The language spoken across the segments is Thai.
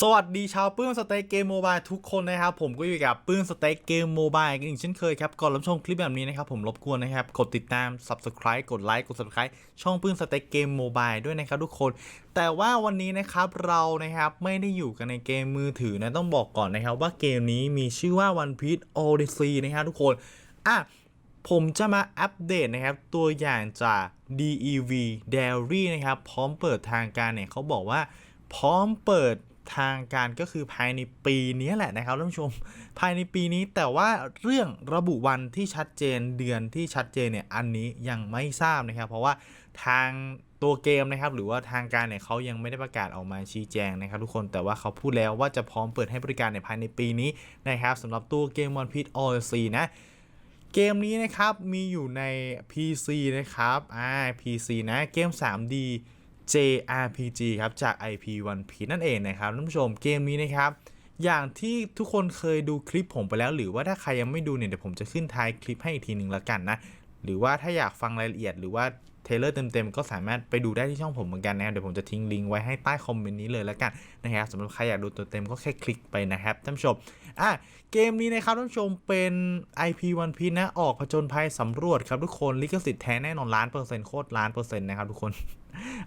สวัสดีชาวปื้มสเต็กเกมโมบายทุกคนนะครับ ผมก็อยู่กับปื้มสเต็กเกมโมบายกันอีกเช่นเคยครับ ก่อนรับชมคลิปแบบนี้นะครับ ผมรบกวนนะครับ กดติดตาม subscribe กดไลค์กด subscribe ช่องปื้มสเต็กเกมโมบายด้วยนะครับทุกคน แต่ว่าวันนี้นะครับเรานะครับไม่ได้อยู่กันในเกมมือถือนะต้องบอกก่อนนะครับ ว่าเกมนี้มีชื่อว่า One Piece Odyssey นะครับทุกคนอะผมจะมาอัปเดตนะครับ ตัวอย่างจาก DEV Diary นะครับ พร้อมเปิดทางการเนี่ยเขาบอกว่าพร้อมเปิด ทางการก็คือภายในปีนี้แหละนะครับท่านผู้ชม ภายในปีนี้แต่ว่าเรื่องระบุวันที่ชัดเจนเดือนที่ชัดเจนเนี่ยอันนี้ยังไม่ทราบนะครับ เพราะว่าทางตัวเกมนะครับ หรือว่าทางการเนี่ยเขายังไม่ได้ประกาศออกมาชี้แจงนะครับ ทุกคนแต่ว่าเขาพูดแล้วว่าจะพร้อมเปิดให้บริการในภายในปีนี้นะครับสำหรับตัวเกม One Piece Odyssey นะเกมนี้นะครับมีอยู่ใน PC นะครับอ่า PC นะเกม 3D JRPG ครับจาก IP One Piece นั่นเองนะครับท่านผู้ชมเกมนี้นะครับ อย่างที่ทุกคนเคยดูคลิปผมไปแล้ว หรือว่าถ้าใครยังไม่ดูเนี่ยเดี๋ยวผมจะขึ้นท้ายคลิปให้อีกทีหนึ่งละกันนะ หรือว่าถ้าอยากฟังรายละเอียดหรือว่า เทเลอร์เต็มๆ ก็สามารถไปดูได้ที่ช่องผมเหมือนกันนะครับ เดี๋ยวผมจะทิ้งลิงก์ไว้ให้ใต้คอมเมนต์นี้เลยและกันนะครับสำหรับใครอยากดูตัวเต็มก็แค่คลิกไปนะครับท่านผู้ชมอะเกมนี้นะครับท่านผู้ชมเป็น IP One Piece นะออกผจญภัยสำรวจครับทุกคนลิขสิทธิ์แท้แน่นอนล้านเปอร์เซ็นต์โคตรล้านเปอร์เซ็นต์นะครับทุกคน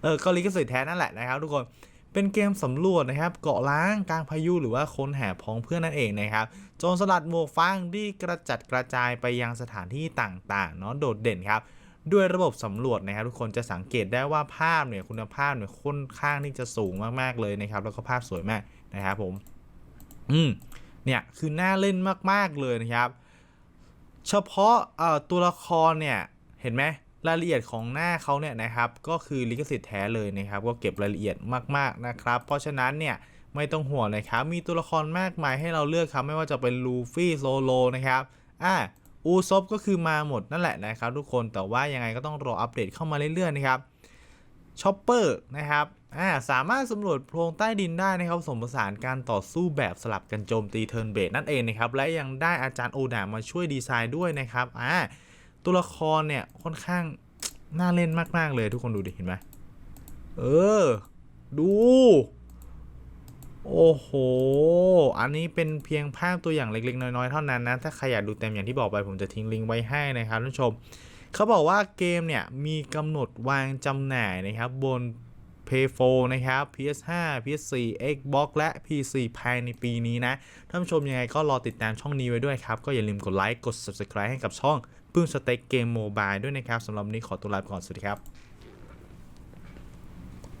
เออก็ลิขสิทธิ์แท้นั่นแหละนะครับทุกคนเป็นเกมสำรวจนะครับเกาะล้างกลางพายุหรือว่าค้นหาพ้องเพื่อนนั่นเองนะครับโจรสลัดหมวกฟางที่กระจัดกระจายไปยังสถานที่ต่างๆเนาะโดดเด่นครับ ด้วยระบบสำรวจนะครับทุกคนจะสังเกตได้ว่าภาพเนี่ยคุณภาพเนี่ยค่อนข้างที่จะสูงมากๆเลยนะครับ แล้วก็ภาพสวยมากนะครับผม อืมเนี่ยคือน่าเล่นมากๆเลยนะครับ เฉพาะเอ่อตัวละครเนี่ยเห็นไหมรายละเอียดของหน้าเขาเนี่ยนะครับ ก็คือลิขสิทธิ์แท้เลยนะครับ ก็เก็บรายละเอียดมากๆนะครับ เพราะฉะนั้นเนี่ยไม่ต้องห่วงเลยครับ มีตัวละครมากมายให้เราเลือกครับ ไม่ว่าจะเป็นลูฟี่โซโลนะครับ อ่า อูซบก็คือมาหมดนั่นแหละนะครับทุกคนแต่ว่ายังไงก็ต้องรออัปเดตเข้ามาเรื่อยๆนะครับชอปเปอร์นะครับอ่าสามารถสำรวจโพรงใต้ดินได้นะครับสมผสานการต่อสู้แบบสลับกันโจมตีเทิร์นเบสนั่นเองนะครับและยังได้อาจารย์โอดามาช่วยดีไซน์ด้วยนะครับอ่าตัวละครเนี่ยค่อนข้างน่าเล่นมาก ๆ เลยทุกคนดูดิเห็นไหมเออ ดู โอ้โห อันนี้เป็นเพียงภาพตัวอย่างเล็กๆ น้อยๆ เท่านั้นนะ ถ้าใครอยากดูเต็มอย่างที่บอกไปผมจะทิ้งลิงก์ไว้ให้นะครับท่านผู้ชม เขาบอกว่าเกมเนี่ย มีกำหนดวางจำหน่ายนะครับ บน Play4 นะครับ PS5 PS4 Xbox และ PC ภายในปีนี้นะ ท่านผู้ชมยังไงก็รอติดตามช่องนี้ไว้ด้วยครับ ก็อย่าลืมกดไลค์ กด Subscribe ให้กับช่องปื้มสเต็กเกมโมบายด้วยนะครับสำหรับวันนี้ขอตัวลาไปก่อน สวัสดีครับ